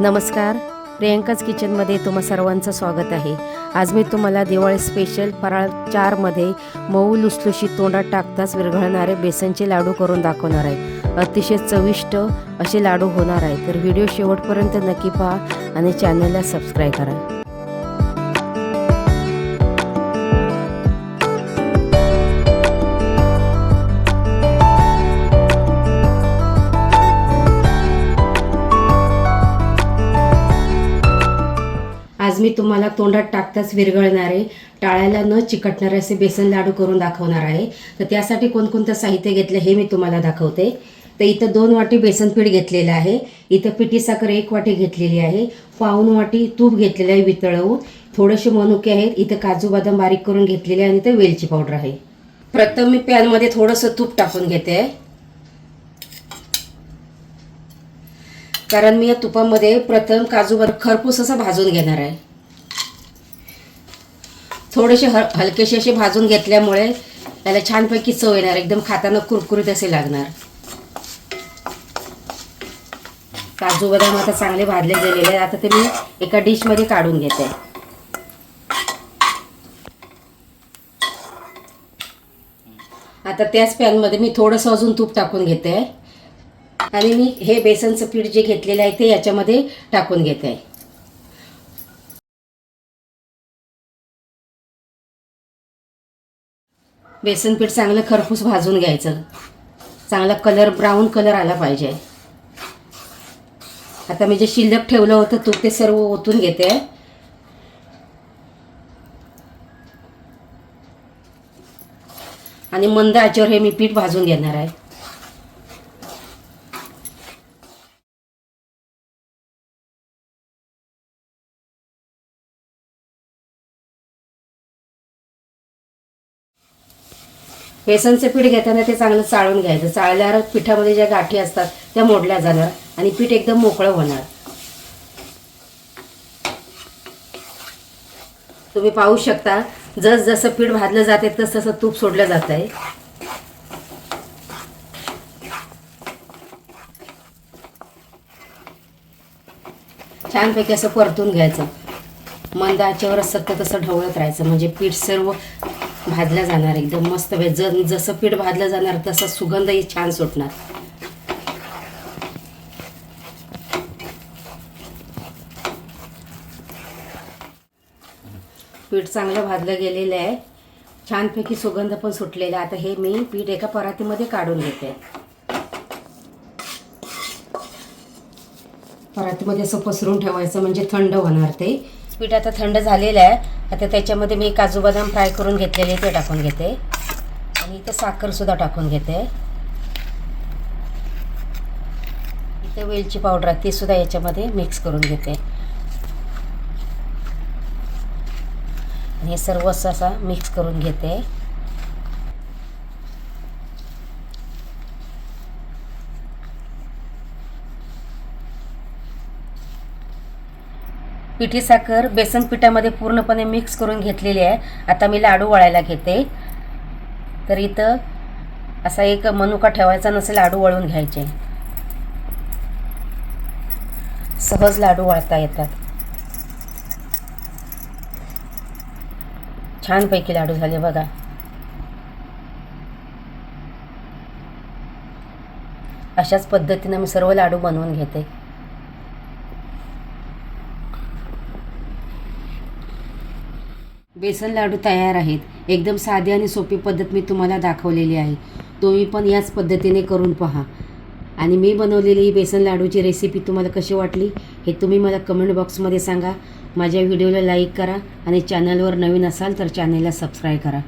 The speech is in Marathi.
नमस्कार. प्रियंकाच किचनमध्ये तुम्हा सर्वांचं स्वागत आहे. आज मी तुम्हाला दिवाळी स्पेशल फराळ चारमध्ये मऊ लुसलुशीत तोंडात टाकताच विरघळणारे बेसनचे लाडू करून दाखवणार आहे. अतिशय चविष्ट असे लाडू होणार आहे. तर व्हिडिओ शेवटपर्यंत नक्की पहा आणि चॅनलला सबस्क्राईब करा. आज मी तुम्हाला तोंडात टाकताच विरघळणारे टाळ्याला न चिकटणारे असे बेसन लाडू करून दाखवणार आहे. तर त्यासाठी कोणकोणतं साहित्य घेतलं हे मी तुम्हाला दाखवते. तर इथं दोन वाटी बेसन पीठ घेतलेलं आहे. इथं पिठी साखर एक वाटी घेतलेली आहे. पाऊन वाटी तूप घेतलेलं आहे वितळवून. थोडेसे मनुके आहेत. इथं काजू बदाम बारीक करून घेतलेले आहे आणि इथं वेलची पावडर आहे. प्रथम मी पॅनमध्ये थोडंसं तूप टाकून घेते. कारण मी या तुपामध्ये प्रथम काजू खरपूस असं भाजून घेणार आहे. थोडेसे हल हलकेसे असे भाजून घेतल्यामुळे त्याला छानपैकी चव येणार एकदम खाताना कुरकुरीत असे लागणार. काजू बदाम आता चांगले भाजले गेलेले आहे आता ते मी एका डिशमध्ये काढून घेते. आता त्याच पॅनमध्ये मी थोडंसं अजून तूप टाकून घेते. आणि मी हे बेसनचं पीठ जे घेतलेलं आहे ते याच्यामध्ये टाकून घेते. बेसन पीठ चांगलं खरपूस भाजून घ्यायचं. चांगला कलर ब्राऊन कलर आला पाहिजे. आता मी जे शिल्लक ठेवलं होतं तूप ते सर्व ओतून घेते. आणि मंद आचेवर हे मी पीठ भाजून घेणार आहे. बेसनचं पीठ घेताना ते चांगलं चाळून घ्यायचं. चाळल्यावर पिठामध्ये ज्या गाठी असतात त्या मोडल्या जाणार आणि पीठ एकदम मोकळं होणार. तुम्ही पाहू शकता जस जसं पीठ भाजलं जाते तस तसं तूप सोडलं जात आहे छानपैकी असं परतून घ्यायचं. मंद आचेवरच सतत असं ढवळत राहायचं. म्हणजे पीठ सर्व भाजलं जाणार एकदम मस्त वे ज जसं पीठ भाजलं जाणार तसा सुगंधही छान सुटणार. पीठ चांगलं भाजलं गेलेलं आहे. छानपैकी सुगंध पण सुटलेला. आहे आता हे मी पीठ एका परातीमध्ये काढून घेते. परातीमध्ये असं पसरून ठेवायचं म्हणजे थंड होणार ते. पीठ आता थंड झालेलं आहे. आता त्याच्यामध्ये मी काजू बदाम फ्राय करून घेतलेले ते टाकून घेते. आणि इथं साखरसुद्धा टाकून घेते. इथे वेलची पावडर आहे ती सुद्धा याच्यामध्ये मिक्स करून घेते. आणि हे सर्व असं असा मिक्स करून घेते. पिठी साखर बेसन पिठामध्ये पूर्णपणे मिक्स करून घेतलेली आहे. आता मी लाडू वळायला घेते. तर इथं असा एक मनुका ठेवायचा नसेल लाडू वळून घ्यायचे. सहज लाडू वळता येतात. छानपैकी लाडू झाले बघा. अशाच पद्धतीनं मी सर्व लाडू बनवून घेते. बेसन लाडू तयार आहेत. एकदम साधी आणि सोपी पद्धत मी तुम्हाला दाखवलेली आहे. तुम्ही पण याच पद्धतीने करून पहा. आणि मी बनवलेली ही बेसन लाडूची रेसिपी तुम्हाला कशी वाटली हे तुम्ही मला कमेंट बॉक्समध्ये सांगा. माझ्या व्हिडिओला लाईक करा आणि चॅनलवर नवीन असाल तर चॅनलला सबस्क्राईब करा.